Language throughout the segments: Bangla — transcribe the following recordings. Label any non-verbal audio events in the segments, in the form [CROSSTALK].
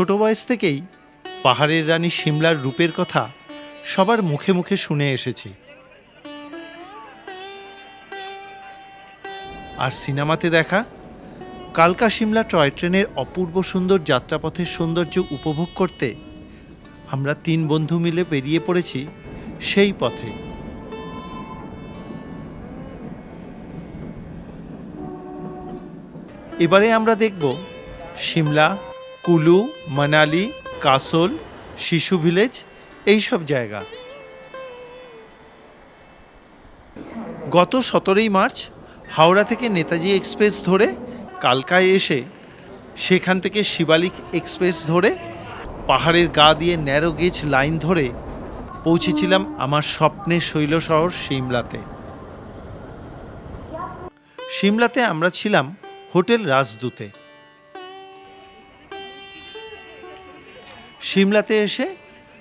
ছোট বয়স থেকেই পাহাড়ের রানী সিমলার রূপের কথা সবার মুখে মুখে শুনে এসেছি। আর সিনেমাতে দেখা কালকা সিমলা টয় ট্রেনের অপূর্ব সুন্দর যাত্রাপথের সৌন্দর্য উপভোগ করতে আমরা তিন বন্ধু মিলে বেরিয়ে পড়েছি সেই পথে। এবারে আমরা দেখব সিমলা কুলু, মানালি, কাসল, শিশু ভিলেজ, এইসব জায়গা। গত সতেরোই মার্চ হাওড়া থেকে নেতাজি এক্সপ্রেস ধরে কালকায় এসে সেখান থেকে শিবালিক এক্সপ্রেস ধরে পাহাড়ের গা দিয়ে ন্যারো গেজ লাইন ধরে পৌঁছেছিলাম আমার স্বপ্নের শৈল শহর সিমলাতে। সিমলাতে আমরা ছিলাম হোটেল রাজদূতে। সিমলাতে এসে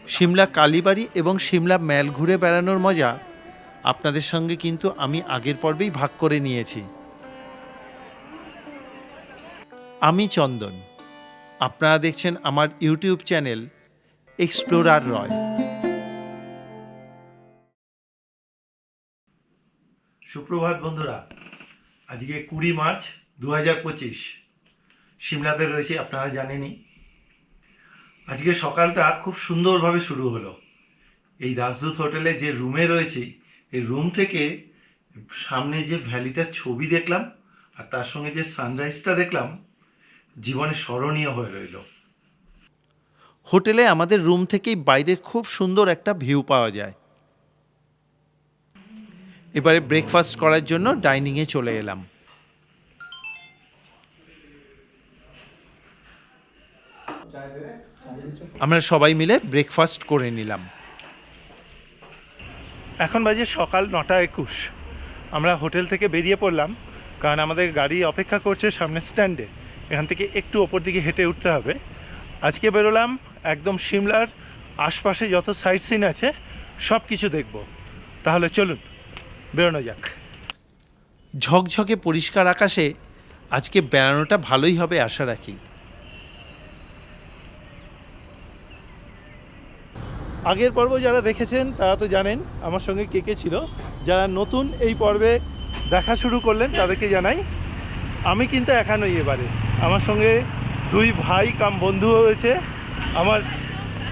সিমলা কালীবাড়ি এবং সিমলা ম্যাল ঘুরে বেড়ানোর মজা আপনাদের সঙ্গে কিন্তু আমি আগের পর্বেই ভাগ করে নিয়েছি। আমি চন্দন। আপনারা দেখছেন আমার ইউটিউব চ্যানেল এক্সপ্লোরার রয়। সুপ্রভাত বন্ধুরা, আজকে কুড়ি মার্চ দু হাজার পঁচিশ। সিমলাতে রয়েছে, আপনারা জানেনই। আজকে সকালটা খুব সুন্দরভাবে শুরু হলো। এই রাজদূত হোটেলে যে রুমে রয়েছি এই রুম থেকে সামনে যে ভ্যালিটার ছবি দেখলাম আর তার সঙ্গে যে সানরাইজটা দেখলাম জীবনে স্মরণীয় হয়ে রইল। হোটেলে আমাদের রুম থেকেই বাইরের খুব সুন্দর একটা ভিউ পাওয়া যায়। এবারে ব্রেকফাস্ট করার জন্য ডাইনিংয়ে চলে এলাম। আমরা সবাই মিলে ব্রেকফাস্ট করে নিলাম। এখন বাজে সকাল নটা একুশ। আমরা হোটেল থেকে বেরিয়ে পড়লাম কারণ আমাদের গাড়ি অপেক্ষা করছে সামনের স্ট্যান্ডে। এখান থেকে একটু ওপর দিকে হেঁটে উঠতে হবে। আজকে বেরোলাম একদম সিমলার আশপাশে যত সাইট সিন আছে সব কিছু দেখব। তাহলে চলুন বেরোনো যাক। ঝকঝকে পরিষ্কার আকাশে আজকে বেড়ানোটা ভালোই হবে আশা রাখি। আগের পর্ব যারা দেখেছেন তারা তো জানেন আমার সঙ্গে কে কে ছিল। যারা নতুন এই পর্বে দেখা শুরু করলেন তাদেরকে জানাই আমি কিন্তু একা নই এবারে। আমার সঙ্গে দুই ভাই কাম বন্ধু হয়েছে আমার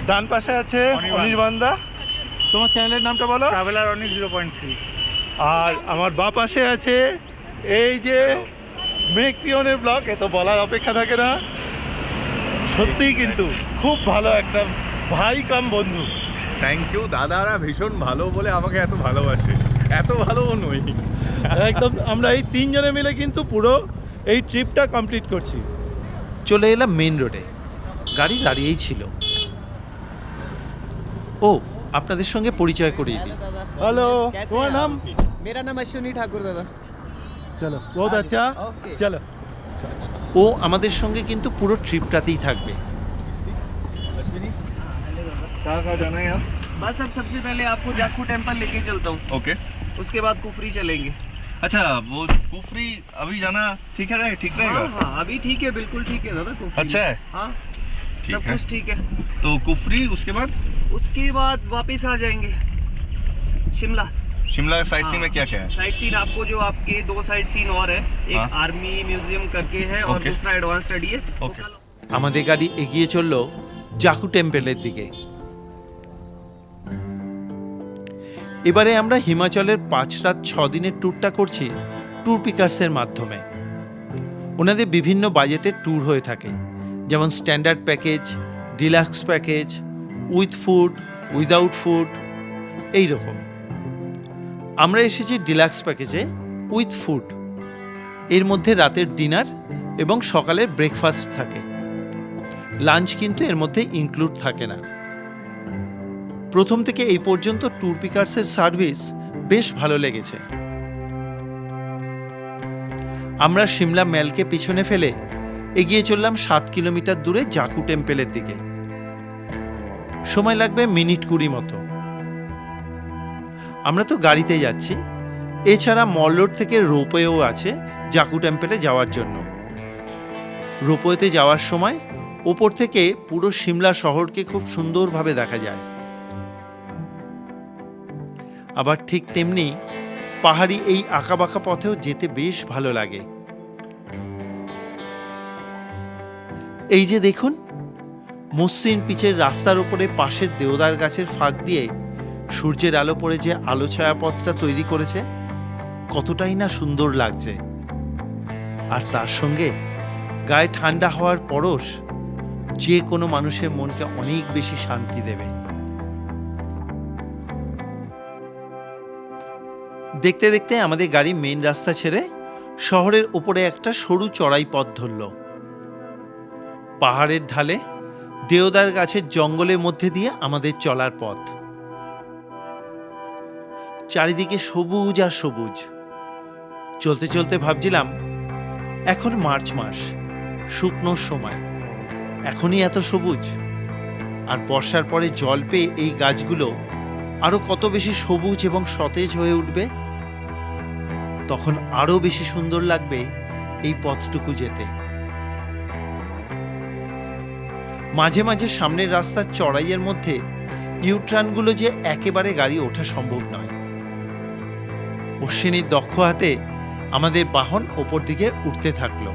ডান পাশে আছে অনির্বাণ। অনির্বাণদা তোমার চ্যানেলের নামটা বলো? Traveller Oni zero point three. আর আমার বা পাশে আছে এই যে মেক পিয়নের ব্লগ এত বলার অপেক্ষা থাকে না। সত্যিই কিন্তু খুব ভালো একটা ভাই কাম বন্ধু। থ্যাংক ইউ দাদারা ভীষণ ভালো বলে আমাকে এত ভালোবাসে। এত ভালো নই একদম আমরা এই তিনজনে মিলে কিন্তু পুরো এই ট্রিপটা কমপ্লিট করছি। চলে এলাম মেন রোডে গাড়ি দাঁড়িয়েই ছিল। ও আপনাদের সঙ্গে পরিচয় করিয়ে দিই। হ্যালো তোমার নাম? মেরা নাম অশ্বিনী ঠাকুর দাদা চলো বহুত আচ্ছা, আচ্ছা। চলো। ও আমাদের সঙ্গে কিন্তু পুরো ট্রিপটাতেই থাকবে। कहाँ कहाँ जाना है आप बस अब सबसे पहले आपको जाखू टेम्पल लेके चलता हूँ ओके उसके बाद कुफरी चलेंगे अच्छा वो कुफरी अभी जाना ठीक है ठीक हाँ रहेगा हाँ अभी ठीक है बिल्कुल ठीक है दादा कुफरी अच्छा है हाँ ठीक सब है। कुछ ठीक है तो कुफरी उसके बाद उसके बाद वापस आ जाएंगे शिमला शिमला साइड सीन में क्या क्या है साइड सीन आपको जो आपके दो साइड सीन और है एक हाँ। आर्मी म्यूजियम करके है और ओके। दूसरा एडवांस स्टडी है वो ओके। कल- আমাদের গাড়ি এগিয়ে চলল জাকু টেম্পেলের দিকে এবারে আমরা হিমাচলের পাঁচ রাত ছ দিনের ট্যুরটা করছি ট্যুর পিকার্সের মাধ্যমে। ওনাদের বিভিন্ন বাজেটের ট্যুর হয়ে থাকে, যেমন standard package, deluxe package, with food, without food এই রকম আমরা এসেছি ডিলাক্স প্যাকেজে উইথ ফুড। এর মধ্যে রাতের ডিনার এবং সকালের ব্রেকফাস্ট থাকে। লাঞ্চ কিন্তু এর মধ্যে ইনক্লুড থাকে না। প্রথম থেকে এই পর্যন্ত ট্যুর পিকার্সের সার্ভিস বেশ ভালো লেগেছে। আমরা সিমলা ম্যালকে পিছনে ফেলে এগিয়ে চললাম সাত কিলোমিটার দূরে জাকু টেম্পেলের দিকে। সময় লাগবে মিনিট কুড়ি মতো। আমরা তো গাড়িতে যাচ্ছি। এছাড়া মল রোড থেকে রোপওয়েও আছে জাকু টেম্পেলে যাওয়ার জন্য। রোপওয়েতে যাওয়ার সময় ওপর থেকে পুরো সিমলা শহরকে খুব সুন্দরভাবে দেখা যায়। আবার ঠিক তেমনি পাহাড়ি এই আঁকাবাঁকা পথেও যেতে বেশ ভালো লাগে। এই যে দেখুন, মসৃণ পিচের রাস্তার উপরে পাশের দেওদার গাছের ফাঁক দিয়ে সূর্যের আলো পড়ে যে আলো ছায়া পথটা তৈরি করেছে, কতটাই না সুন্দর লাগছে। আর তার সঙ্গে গায়ে ঠান্ডা হওয়ার পরশ যে কোনো মানুষের মনকে অনেক বেশি শান্তি দেবে। দেখতে দেখতে আমাদের গাড়ি মেন রাস্তা ছেড়ে শহরের উপরে একটা সরু চড়াই পথ ধরল। পাহাড়ের ঢালে দেওদার গাছের জঙ্গলের মধ্যে দিয়ে আমাদের চলার পথ। চারিদিকে সবুজ আর সবুজ। চলতে চলতে ভাবছিলাম, এখন মার্চ মাস শুকনোর সময়, এখনই এত সবুজ। আর বর্ষার পরে জল পেয়ে এই গাছগুলো আরও কত বেশি সবুজ এবং সতেজ হয়ে উঠবে তখন আরও বেশি সুন্দর লাগবে এই পথটুকু যেতে। মাঝে মাঝে সামনের রাস্তার চড়াইয়ের মধ্যে ইউট্রানগুলো যে একেবারে গাড়ি ওঠা সম্ভব নয়। অশ্বিনীর দক্ষ হাতে আমাদের বাহন ওপর দিকে উঠতে থাকল।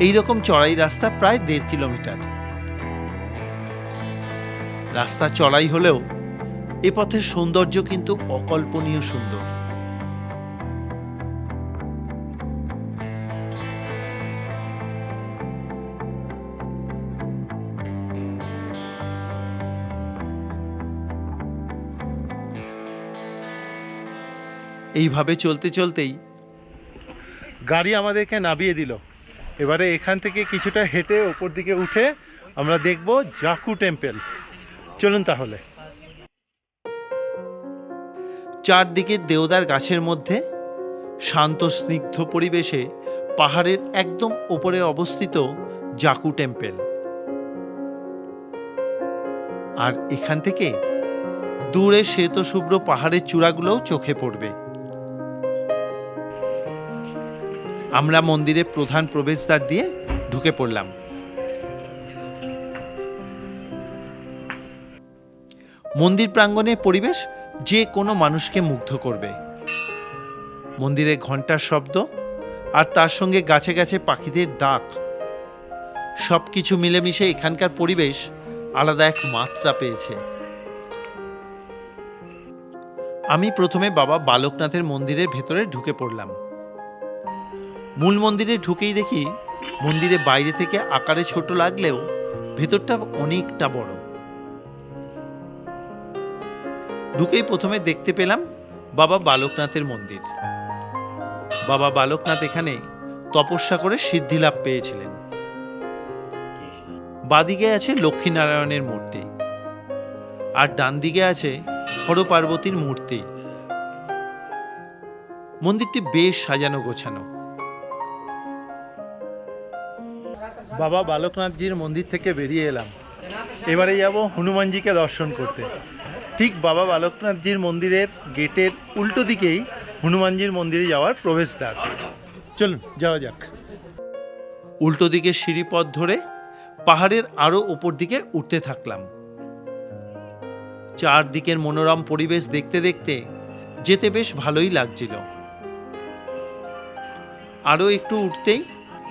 এই রকম চড়াই রাস্তা প্রায় দেড় কিলোমিটার। রাস্তা চড়াই হলেও এ পথের সৌন্দর্য কিন্তু অকল্পনীয় সুন্দর। এইভাবে চলতে চলতেই গাড়ি আমাদেরকে নামিয়ে দিল। এবারে এখান থেকে কিছুটা হেঁটে ওপর দিকে উঠে আমরা দেখব জাকু টেম্পেল। চলুন তাহলে। চারদিকে দেওদার গাছের মধ্যে, শান্ত স্নিগ্ধ পরিবেশে পাহাড়ের একদম ওপরে অবস্থিত জাকু টেম্পল। আর এখান থেকে দূরে শ্বেত শুভ্র পাহাড়ের চূড়াগুলোও চোখে পড়বে। আমরা মন্দিরের প্রধান প্রবেশদ্বার দিয়ে ঢুকে পড়লাম। মন্দির প্রাঙ্গণের পরিবেশ যে কোনো মানুষকে মুগ্ধ করবে। মন্দিরে ঘণ্টার শব্দ আর তার সঙ্গে গাছে গাছে পাখিদের ডাক। সব কিছু মিলেমিশে এখানকার পরিবেশ আলাদা এক মাত্রা পেয়েছে। আমি প্রথমে বাবা বালকনাথের মন্দিরের ভেতরে ঢুকে পড়লাম। মূল মন্দিরে ঢুকেই দেখি মন্দিরে বাইরে থেকে আকারে ছোট লাগলেও ভেতরটা অনেকটা বড়। ঢুকেই প্রথমে দেখতে পেলাম বাবা বালকনাথের মন্দির। বাবা বালকনাথ এখানে তপস্যা করে সিদ্ধিলাভ পেয়েছিলেন। বাদিকে আছে লক্ষ্মীনারায়ণের মূর্তি আর ডান দিকে আছে হরপার্বতীর মূর্তি। মন্দিরটি বেশ সাজানো গোছানো। বাবা বালকনাথজির মন্দির থেকে বেরিয়ে এলাম। এবারে যাব হনুমানজিকে দর্শন করতে। ঠিক বাবা বালকনাথজির মন্দিরের গেটের উল্টো দিকেই হনুমানজির মন্দিরে যাওয়ার প্রবেশদ্বার। চলুন, যাওয়া যাক। উল্টো দিকে সিঁড়িপথ ধরে পাহাড়ের আরও ওপর দিকে উঠতে থাকলাম। চারদিকের মনোরম পরিবেশ দেখতে দেখতে যেতে বেশ ভালোই লাগছিল। আরও একটু উঠতেই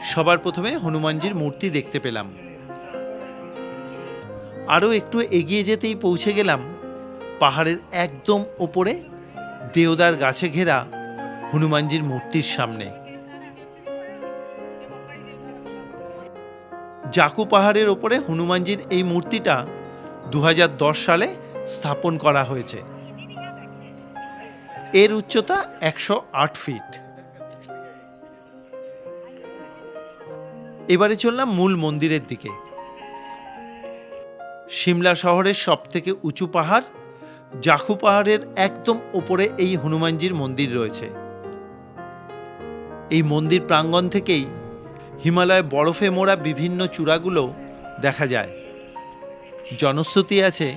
সবার প্রথমে হনুমানজির মূর্তি দেখতে পেলাম। আরও একটু এগিয়ে যেতেই পৌঁছে গেলাম পাহাড়ের একদম ওপরে দেওদার গাছে ঘেরা হনুমানজির মূর্তির সামনে। জাকু পাহাড়ের ওপরে হনুমানজির এই মূর্তিটা দু হাজার দশ সালে স্থাপন করা হয়েছে। এর উচ্চতা একশো আট ফিট। এবারে চললাম মূল মন্দিরের দিকে। সিমলা শহরের সব থেকে উঁচু পাহাড় জাখু পাহাড়ের একদম ওপরে এই হনুমানজির মন্দির রয়েছে। এই মন্দির প্রাঙ্গণ থেকেই হিমালয় বরফে মোড়া বিভিন্ন চূড়াগুলো দেখা যায়। জনশ্রুতি আছে,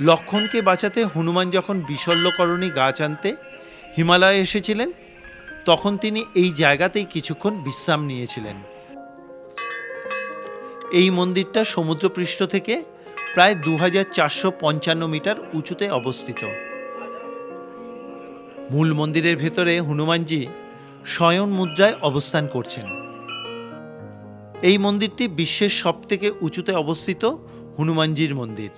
লক্ষণকে বাঁচাতে হনুমান যখন বিশল্যকরণী গাছ আনতে হিমালয়ে এসেছিলেন, তখন তিনি এই জায়গাতেই কিছুক্ষণ বিশ্রাম নিয়েছিলেন। এই মন্দিরটা সমুদ্রপৃষ্ঠ থেকে প্রায় দু হাজার চারশো পঞ্চান্ন মিটার উঁচুতে অবস্থিত। মূল মন্দিরের ভেতরে হনুমানজি শয়ন মুদ্রায় অবস্থান করছেন। এই মন্দিরটি বিশ্বের সবথেকে উঁচুতে অবস্থিত হনুমানজির মন্দির।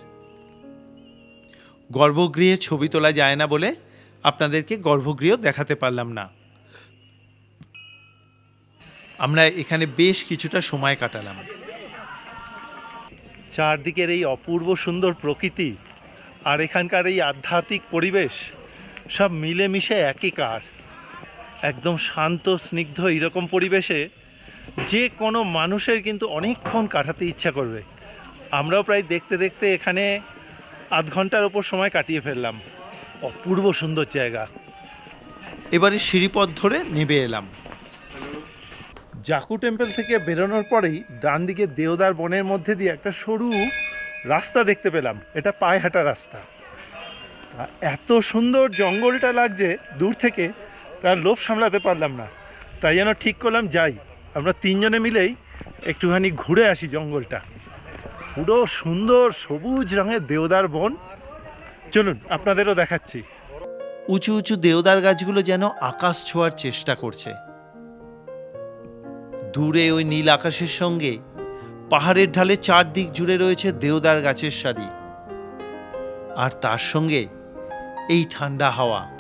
গর্ভগৃহে ছবি তোলা যায় না বলে আপনাদেরকে গর্ভগৃহ দেখাতে পারলাম না। আমরা এখানে বেশ কিছুটা সময় কাটালাম। চারদিকের এই অপূর্ব সুন্দর প্রকৃতি আর এখানকার এই আধ্যাত্মিক পরিবেশ সব মিলেমিশে একাকার একদম শান্ত, স্নিগ্ধ এরকম পরিবেশে যে কোনো মানুষের কিন্তু অনেকক্ষণ কাটাতে ইচ্ছা করবে। আমরাও প্রায় দেখতে দেখতে এখানে আধ ঘণ্টার ওপর সময় কাটিয়ে ফেললাম। অপূর্ব সুন্দর জায়গা। এবারে সিঁড়িপথ ধরে নেমে এলাম। জাকু টেম্পল থেকে বেরোনোর পরেই ডান দিকে দেওদার বনের মধ্যে দিয়ে একটা সরু রাস্তা দেখতে পেলাম। এটা পায়ে হাঁটা রাস্তা এত সুন্দর জঙ্গলটা লাগছে, দূর থেকে তার লোভ সামলাতে পারলাম না। তাই যেন ঠিক করলাম, যাই। আমরা তিনজনে মিলেই একটুখানি ঘুরে আসি জঙ্গলটা। পুরো সুন্দর সবুজ রঙের দেওদার বন। চলুন, আপনাদেরও দেখাচ্ছি। উঁচু উঁচু দেওদার গাছগুলো যেন আকাশ ছোঁয়ার চেষ্টা করছে। দূরে ওই নীল আকাশের সঙ্গে পাহাড়ের ঢালে চারদিক জুড়ে রয়েছে দেওদার গাছের সারি। আর তার সঙ্গে এই ঠান্ডা হাওয়া।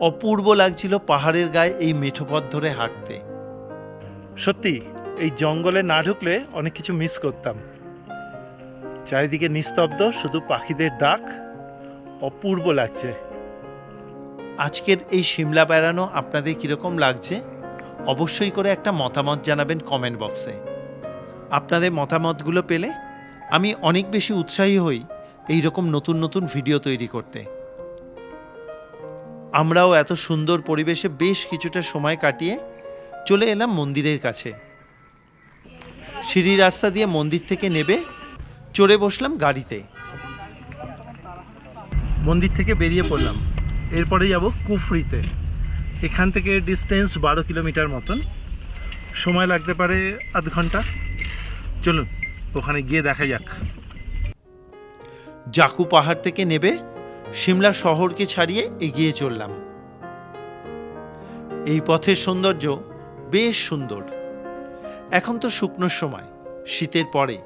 অপূর্ব লাগছিল পাহাড়ের গায়ে এই মেঠোপথ ধরে হাঁটতে। সত্যি এই জঙ্গলে না ঢুকলে অনেক কিছু মিস করতাম। চারিদিকে নিস্তব্ধ শুধু পাখিদের ডাক। অপূর্ব লাগছে। আজকের এই সিমলা বেড়ানো আপনাদের কীরকম লাগছে? অবশ্যই করে একটা মতামত জানাবেন কমেন্ট বক্সে আপনাদের মতামতগুলো পেলে আমি অনেক বেশি উৎসাহী হই এই রকম নতুন নতুন ভিডিও তৈরি করতে। আমরাও এত সুন্দর পরিবেশে বেশ কিছুটা সময় কাটিয়ে চলে এলাম মন্দিরের কাছে। সিঁড়ি রাস্তা দিয়ে মন্দির থেকে নেবে, চড়ে বসলাম গাড়িতে। মন্দির থেকে বেরিয়ে পড়লাম। এরপরে যাব কুফরিতে। এখান থেকে ডিস্টেন্স বারো কিলোমিটার মতন। সময় লাগতে পারে আধ ঘণ্টা। চলুন, ওখানে গিয়ে দেখা যাক। জাকু পাহাড় থেকে নেবে, সিমলা শহরকে ছাড়িয়ে এগিয়ে চললাম। এই পথের সৌন্দর্য বেশ সুন্দর। এখন তো শুকনোর সময়, শীতের পরে।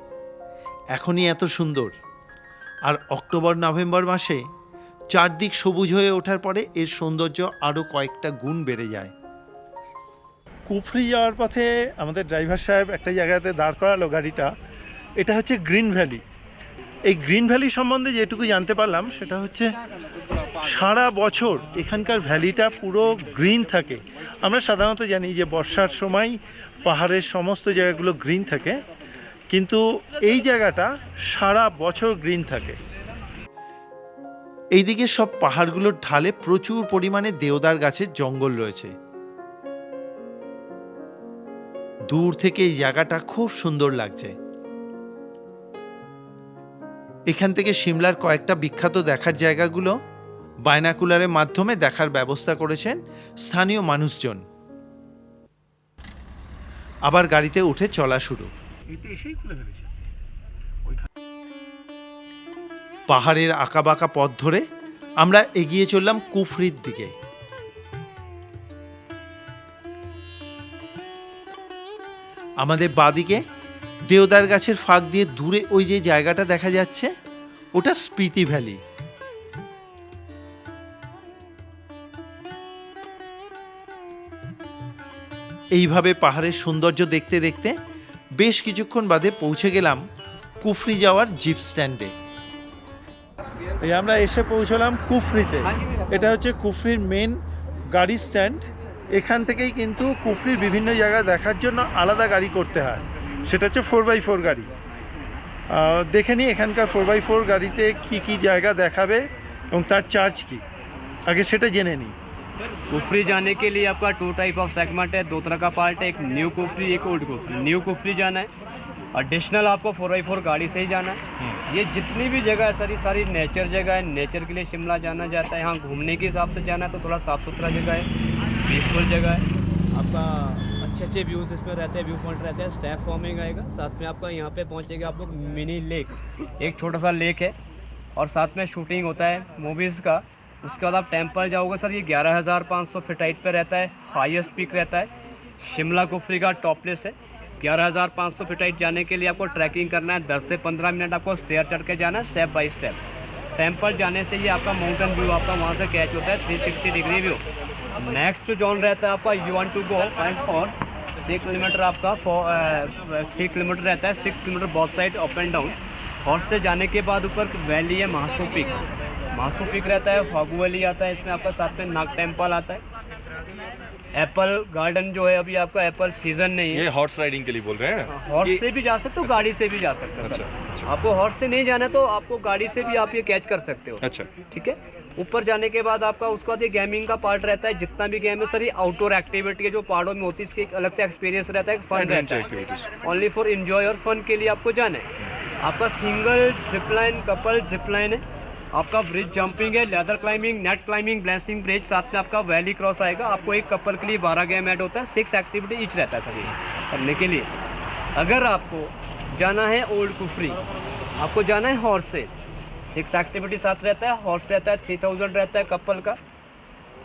এখনই এত সুন্দর। আর অক্টোবর নভেম্বর মাসে চারদিক সবুজ হয়ে ওঠার পরে এর সৌন্দর্য আরও কয়েকটা গুণ বেড়ে যায়। কুফরি যাওয়ার পথে আমাদের ড্রাইভার সাহেব একটা জায়গাতে দাঁড় করালো গাড়িটা। এটা হচ্ছে গ্রিন ভ্যালি। এই গ্রিন ভ্যালি সম্বন্ধে যেটুকু জানতে পারলাম, সেটা হচ্ছে সারা বছর এখানকার ভ্যালিটা পুরো গ্রিন থাকে। আমরা সাধারণত জানি যে বর্ষার সময় পাহাড়ের সমস্ত জায়গাগুলো গ্রিন থাকে, কিন্তু এই জায়গাটা সারা বছর গ্রিন থাকে। এইদিকে সব পাহাড়গুলোর ঢালে প্রচুর পরিমাণে দেওদার গাছের জঙ্গল রয়েছে। দূর থেকে এই জায়গাটা খুব সুন্দর লাগছে। এখান থেকে সিমলার কয়েকটা বিখ্যাত দেখার জায়গাগুলো বাইনাকুলারের মাধ্যমে দেখার ব্যবস্থা করেছেন স্থানীয় মানুষজন। আবার গাড়িতে উঠে চলা শুরু। পাহাড়ের আঁকাবাঁকা পথ ধরে আমরা এগিয়ে চললাম কুফরির দিকে। আমাদের বাদিকে দেওদার গাছের ফাঁক দিয়ে দূরে ওই যে জায়গাটা দেখা যাচ্ছে, ওটা স্পিতি ভ্যালি। এইভাবে পাহাড়ের সৌন্দর্য দেখতে দেখতে বেশ কিছুক্ষণ বাদে পৌঁছে গেলাম কুফরি যাওয়ার জিপ স্ট্যান্ডে। এই আমরা এসে পৌঁছলাম কুফরিতে এটা হচ্ছে কুফরির মেন গাড়ি স্ট্যান্ড এখান থেকেই কিন্তু কুফরির বিভিন্ন জায়গা দেখার জন্য আলাদা গাড়ি করতে হয় সেটা হচ্ছে ফোর বাই ফোর গাড়ি আহ, দেখে নিই এখানকার ফোর বাই ফোর গাড়িতে কি কি জায়গা দেখাবে এবং তার চার্জ কি আগে সেটা জেনে নিই कुफरी जाने के लिए आपका टू टाइप ऑफ सेगमेंट है दो तरह का पार्ट है एक न्यू कुफरी एक ओल्ड कुफरी न्यू कुफरी जाना है एडिशनल आपको फोर बाई फोर गाड़ी से ही जाना है। ये जितनी भी जगह है सारी सारी नेचर जगह है। नेचर के लिए शिमला जाना जाता है। यहाँ घूमने के हिसाब से जाना है तो थोड़ा साफ़ सुथरा जगह है। पीसफुल जगह है। आपका अच्छे अच्छे व्यूज़ इस पर रहते हैं व्यू पॉइंट रहते हैं स्टैफ फॉर्मिंग आएगा। साथ में आपका यहाँ पे पहुँचेगा आप लोग मिनी लेक एक छोटा सा लेक है और साथ में शूटिंग होता है मूवीज़ का। उसके बाद आप टेंपल जाओगे सर ये ग्यारह हज़ार पाँच सौ फिट हाइट पर रहता है हाईएस्ट पीक रहता है। शिमला कुफरी का टॉप प्लेस है। ग्यारह हज़ार पाँच सौ फिट जाने के लिए आपको ट्रैकिंग करना है। दस से पंद्रह मिनट आपको स्टेयर चढ़ के जाना है स्टेप बाई स्टेप टेंपल जाने से ये आपका माउंटेन व्यू आपका वहाँ से कैच होता है 360 डिग्री व्यू नेक्स्ट जोन रहता है आपका you want to go five horse three kilometre आपका थ्री किलोमीटर रहता है सिक्स किलोमीटर बहुत side up and down horse से जाने के बाद ऊपर वैली है महासू पिक महासू पिक रहता है फागू वैली आता है, इसमें आपका साथ में नाग टेंपल आता है। एप्पल गार्डन जो है अभी आपका एप्पल सीज़न नहीं है। ये हॉर्स राइडिंग के लिए बोल रहे हैं? हॉर्स से भी जा सकते हो गाड़ी से भी जा सकते हो अच्छा, अच्छा। आपको हॉर्स से नहीं जाना है तो आपको गाड़ी से भी आप ये कैच कर सकते हो। अच्छा। ठीक है? ऊपर जाने के बाद आपका उसके बाद ये गेमिंग का पार्ट रहता है जितना भी गेम है सर ये आउटडोर एक्टिविटी है जो पहाड़ों में होती है इसकी एक अलग से एक्सपीरियंस रहता है फन रहता है। ओनली फॉर इंजॉय और फन के लिए आपको जाना है। आपका सिंगल जिपलाइन कपल जिपलाइन है। आपका ब्रिज जंपिंग है ladder climbing net climbing blessing bridge साथ में आपका वैली क्रॉस आएगा। आपको एक कपल के लिए बारह गेम ऐड होता है सिक्स एक्टिविटी ईच रहता है सभी। करने के लिए। अगर आपको जाना है ओल्ड कुफरी आपको जाना है हॉर्स से सिक्स एक्टिविटी साथ रहता है हॉर्स रहता है थ्री थाउज़ेंड रहता है कपल का।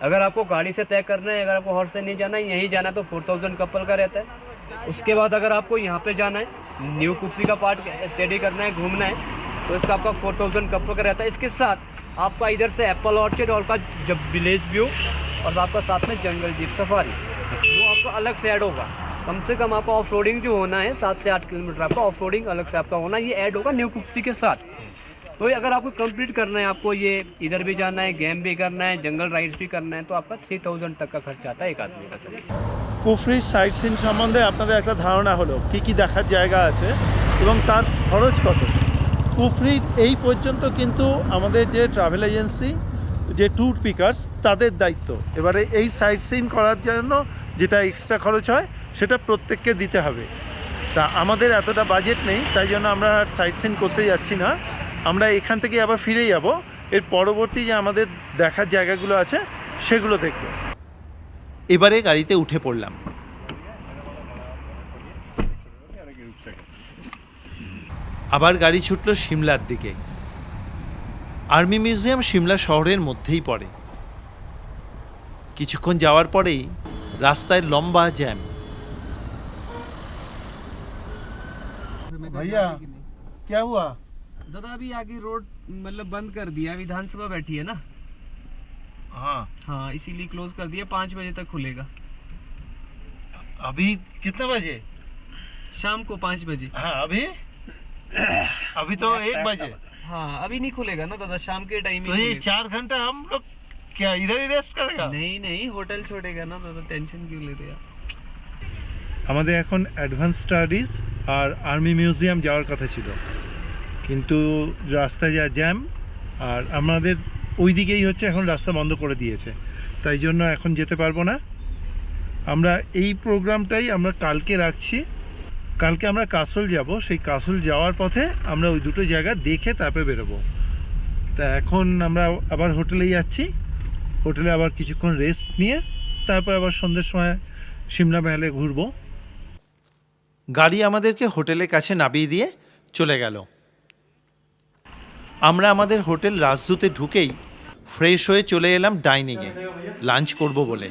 अगर आपको गाड़ी से तय करना है, अगर आपको हॉर्स से नहीं जाना है, यहीं जाना है तो फोर थाउज़ेंड कपल का रहता है। उसके बाद अगर आपको यहाँ पे जाना है न्यू कुफरी का पार्ट स्टडी करना है, घूमना है तो इसका आपका फोर थाउजेंड कपल का रहता है इसके साथ आपका इधर से एप्पल ऑर्चिड और का जब विलेज व्यू और आपका साथ में जंगल जीप सफारी वो आपको अलग से ऐड होगा कम से कम आपका ऑफ रोडिंग जो होना है सात से आठ किलोमीटर आपका ऑफ रोडिंग अलग से आपका होना है ये ऐड होगा न्यू कुफ्ती के साथ तो ये अगर आपको कंप्लीट करना है आपको ये इधर भी जाना है गेम भी करना है जंगल राइड्स भी करना है तो आपका थ्री थाउजेंड तक का खर्चा आता है एक आदमी का सर কুফরির সাইট সিন সম্বন্ধে আপনাদের একটা ধারণা হলো কি কি দেখার জায়গা আছে এবং তার খরচ কত কুফরির এই পর্যন্ত কিন্তু আমাদের যে ট্রাভেল এজেন্সি যে ট্যুর পিকার্স তাদের দায়িত্ব। এবারে এই সাইট সিন করার জন্য যেটা এক্সট্রা খরচ হয়, সেটা প্রত্যেককে দিতে হবে। তা আমাদের এতটা বাজেট নেই, তাই জন্য আমরা আর সাইট সিন করতে যাচ্ছি না। আমরা এখান থেকে আবার ফিরে যাব। এর পরবর্তী যে আমাদের দেখার জায়গাগুলো আছে, সেগুলো দেখব। এবারে গাড়িতে উঠে পড়লাম। আবার গাড়ি ছুটল সিমলার দিকে আর্মি মিউজিয়াম সিমলা শহরের মধ্যেই পড়ে কিছুক্ষণ যাওয়ার পরেই রাস্তায় লম্বা জ্যাম भैया क्या हुआ दादा अभी आगे रोड मतलब बंद कर दिया विधानसभा बैठी है ना हाँ हाँ इसीलिए क्लोज कर दिया पाँच बजे तक खुलेगा अभी कितने बजे शाम को पाँच बजे हाँ अभी [COUGHS] अभी तो एक बजे हाँ अभी नहीं खुलेगा ना दादा शाम के टाइम तो ये चार घंटा हम लोग क्या इधर ही रेस्ट करेगा नहीं नहीं होटल छोड़ेगा ना दादा टेंशन क्यों ले रहे आप আমাদের এখন অ্যাডভান্স স্টাডিজ আর আর্মি মিউজিয়াম যাওয়ার কথা ছিল কিন্তু রাস্তায় যা জ্যাম আর আমাদের ওই দিকেই হচ্ছে এখন রাস্তা বন্ধ করে দিয়েছে তাই জন্য এখন যেতে পারবো না আমরা এই প্রোগ্রামটাই আমরা কালকে রাখছি কালকে আমরা কাসল যাব, সেই কাসল যাওয়ার পথে আমরা ওই দুটো জায়গা দেখে তারপরে বেরোবো। তা এখন আমরা আবার হোটেলে যাচ্ছি। হোটেলে আবার কিছুক্ষণ রেস্ট নিয়ে তারপর আবার সন্ধ্যের সময় সিমলা মেলে ঘুরবো। গাড়ি আমাদেরকে হোটেলের কাছে নামিয়ে দিয়ে চলে গেল। আমরা আমাদের হোটেল রাজদূতে ঢুকেই ফ্রেশ হয়ে চলে এলাম ডাইনিংয়ে লাঞ্চ করব বলে।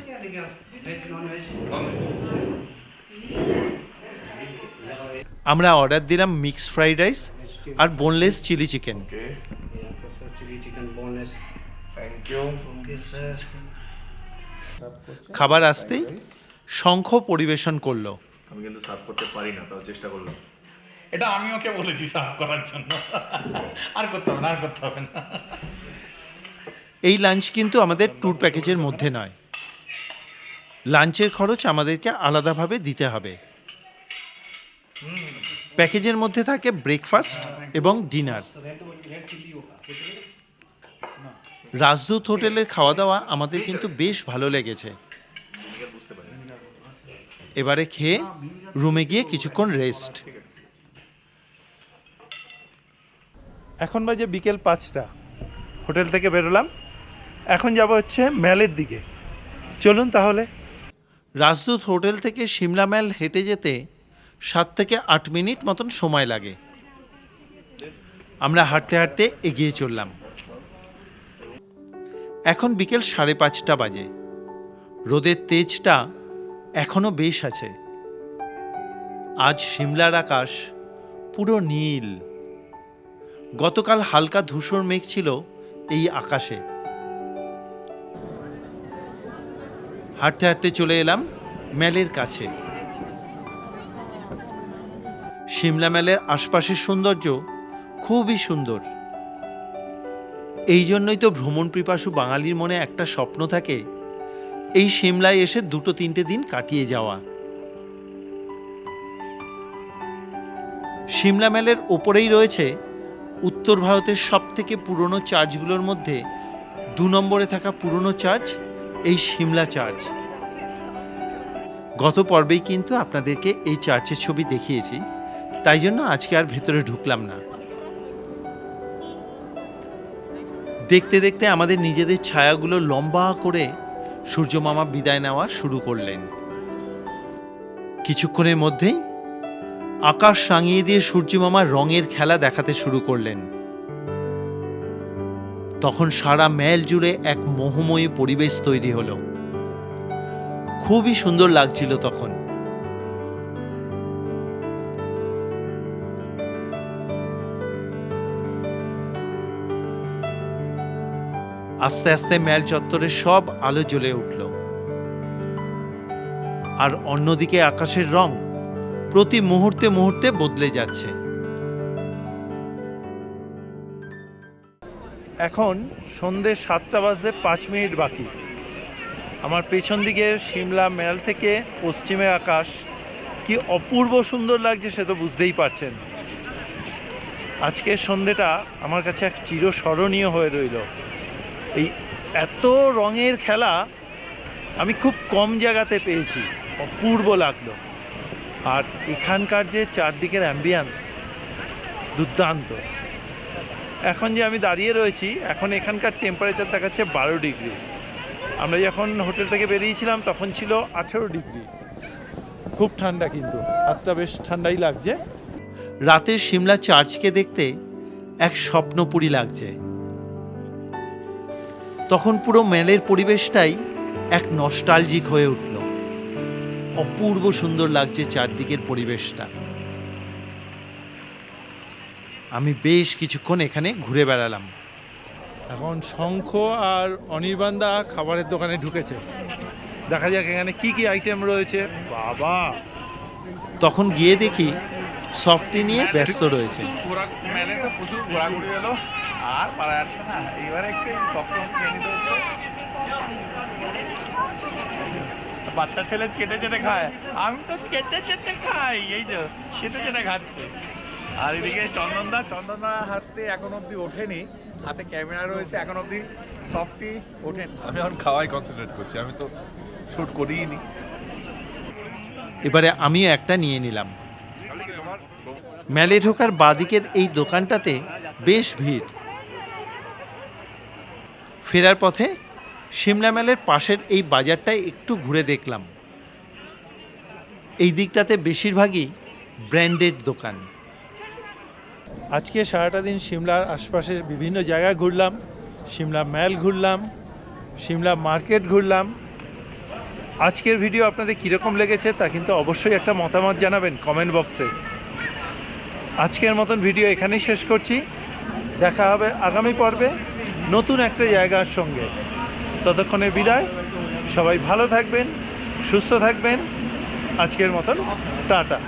আমরা অর্ডার দিলাম মিক্স ফ্রাইড রাইস আর বোনলেস চিলি চিকেন খাবার আসতেই শঙ্খ পরিবেশন করল। আমি কিন্তু সার্ভ করতে পারি না তাও চেষ্টা করলাম। এটা আমি ওকে বলেছি সার্ভ করার জন্য। আর করতে হবে না আর করতে হবে না। এই লাঞ্চ কিন্তু আমাদের ট্যুর প্যাকেজের মধ্যে নয়। লাঞ্চের খরচ আমাদেরকে আলাদাভাবে দিতে হবে। প্যাকেজের মধ্যে থাকে ব্রেকফাস্ট এবং ডিনার। রাজদূত হোটেলের খাওয়া দাওয়া আমাদের কিন্তু বেশ ভালো লেগেছে। এবারে খেয়ে রুমে গিয়ে কিছুক্ষণ রেস্ট। এখন বাজে বিকেল পাঁচটা। হোটেল থেকে বেরোলাম। এখন যাব হচ্ছে ম্যালের দিকে। চলুন তাহলে। রাজদূত হোটেল থেকে সিমলা ম্যাল হেঁটে যেতে সাত থেকে আট মিনিট মতন সময় লাগে। আমরা হাঁটতে হাঁটতে এগিয়ে চললাম। এখন বিকেল সাড়ে পাঁচটা বাজে। রোদের তেজটা এখনও বেশ আছে। আজ সিমলার আকাশ পুরো নীল। গতকাল হালকা ধূসর মেঘ ছিল এই আকাশে। হাঁটতে হাঁটতে চলে এলাম ম্যালের কাছে। সিমলা ম্যালের আশপাশের সৌন্দর্য খুবই সুন্দর। এই জন্যই তো ভ্রমণ পিপাসু বাঙালির মনে একটা স্বপ্ন থাকে, এই সিমলায় এসে দুটো তিনটে দিন কাটিয়ে যাওয়া। সিমলা ম্যালের ওপরেই রয়েছে উত্তর ভারতের সব থেকে পুরনো চার্চগুলোর মধ্যে দু নম্বরে থাকা পুরনো চার্চ, এই সিমলা চার্চ। গত পর্বেই কিন্তু আপনাদেরকে এই চার্চের ছবি দেখিয়েছি। তাই জন্য আজকে আর ভেতরে ঢুকলাম না। দেখতে দেখতে আমাদের নিজেদের ছায়াগুলো লম্বা করে সূর্যমামা বিদায় নেওয়া শুরু করলেন। কিছুক্ষণের মধ্যেই আকাশ রাঙিয়ে দিয়ে সূর্যমামা রঙের খেলা দেখাতে শুরু করলেন। তখন সারা ম্যাল জুড়ে এক মোহময়ী পরিবেশ তৈরি হলো। খুবই সুন্দর লাগছিল তখন। আস্তে আস্তে ম্যাল চত্বরে সব আলো জ্বলে উঠল। আর অন্যদিকে আকাশের রং প্রতি মুহূর্তে মুহূর্তে বদলে যাচ্ছে। এখন সন্ধে সাতটা বাজতে পাঁচ মিনিট বাকি। আমার পেছন দিকে সিমলা ম্যাল থেকে পশ্চিমে আকাশ, কি অপূর্ব সুন্দর লাগছে সে তো বুঝতেই পারছেন। আজকের সন্ধেটা আমার কাছে এক চিরস্মরণীয় হয়ে রইল। এই এত রঙের খেলা আমি খুব কম জায়গাতে পেয়েছি। অপূর্ব লাগল। আর এখানকার যে চারদিকের অ্যাম্বিয়েন্স দুর্দান্ত। এখন যে আমি দাঁড়িয়ে রয়েছি, এখন এখানকার টেম্পারেচার দেখাচ্ছে বারো ডিগ্রি। আমরা যখন হোটেল থেকে বেরিয়েছিলাম, তখন ছিল আঠেরো ডিগ্রি। খুব ঠান্ডা কিন্তু, হাতটা বেশ ঠান্ডাই লাগছে। রাতের সিমলা চার্চকে দেখতে এক স্বপ্নপুরী লাগছে। তখন পুরো মেলের পরিবেশটাই এক নস্টালজিক হয়ে উঠল। অপূর্ব সুন্দর লাগছে চারদিকের পরিবেশটা। আমি বেশ কিছুক্ষণ এখানে ঘুরে বেড়ালাম। এখন শঙ্খ আর অনির্বাণদা খাবারের দোকানে ঢুকেছে। দেখা যাক এখানে কি কি আইটেম রয়েছে। বাবা! তখন গিয়ে দেখি সফটি নিয়ে ব্যস্ত রয়েছে। প্রচুর ঘোরাঘুরি হলো। আর পারা যাচ্ছে না। এইবারে একটু সপ্তম খেয়ে নিতে হচ্ছে। বাচ্চা ছেলে চেটে চেটে খায়। আমি তো চেটে চেটে খাই। এই যে চেটে চেটে খাচ্ছে। আর এদিকে চন্দনদা চন্দনদা হাতে এখন অবধি ওঠেনি। হাতে ক্যামেরা রয়েছে এখন অবধি সফটি ওঠেনি। আমি এখন খাওয়াই কনসেন্ট্রেট করছি। আমি তো শুট করিই নি এবারে আমিও একটা নিয়ে নিলাম। মেলে ঢোকার বাদিকের এই দোকানটাতে বেশ ভিড়। ফেরার পথে সিমলা মেলের পাশের এই বাজারটায় একটু ঘুরে দেখলাম। এই দিকটাতে বেশিরভাগই ব্র্যান্ডেড দোকান। আজকে সারাটা দিন সিমলার আশপাশের বিভিন্ন জায়গায় ঘুরলাম সিমলা ম্যাল ঘুরলাম সিমলা মার্কেট ঘুরলাম। আজকের ভিডিও আপনাদের কীরকম লেগেছে তা কিন্তু অবশ্যই একটা মতামত জানাবেন কমেন্ট বক্সে। আজকের মতন ভিডিও এখানেই শেষ করছি। দেখা হবে আগামী পর্বে। নতুন একটা জায়গার সঙ্গে। ততক্ষণে বিদায়। সবাই ভালো থাকবেন সুস্থ থাকবেন। আজকের মতন টাটা।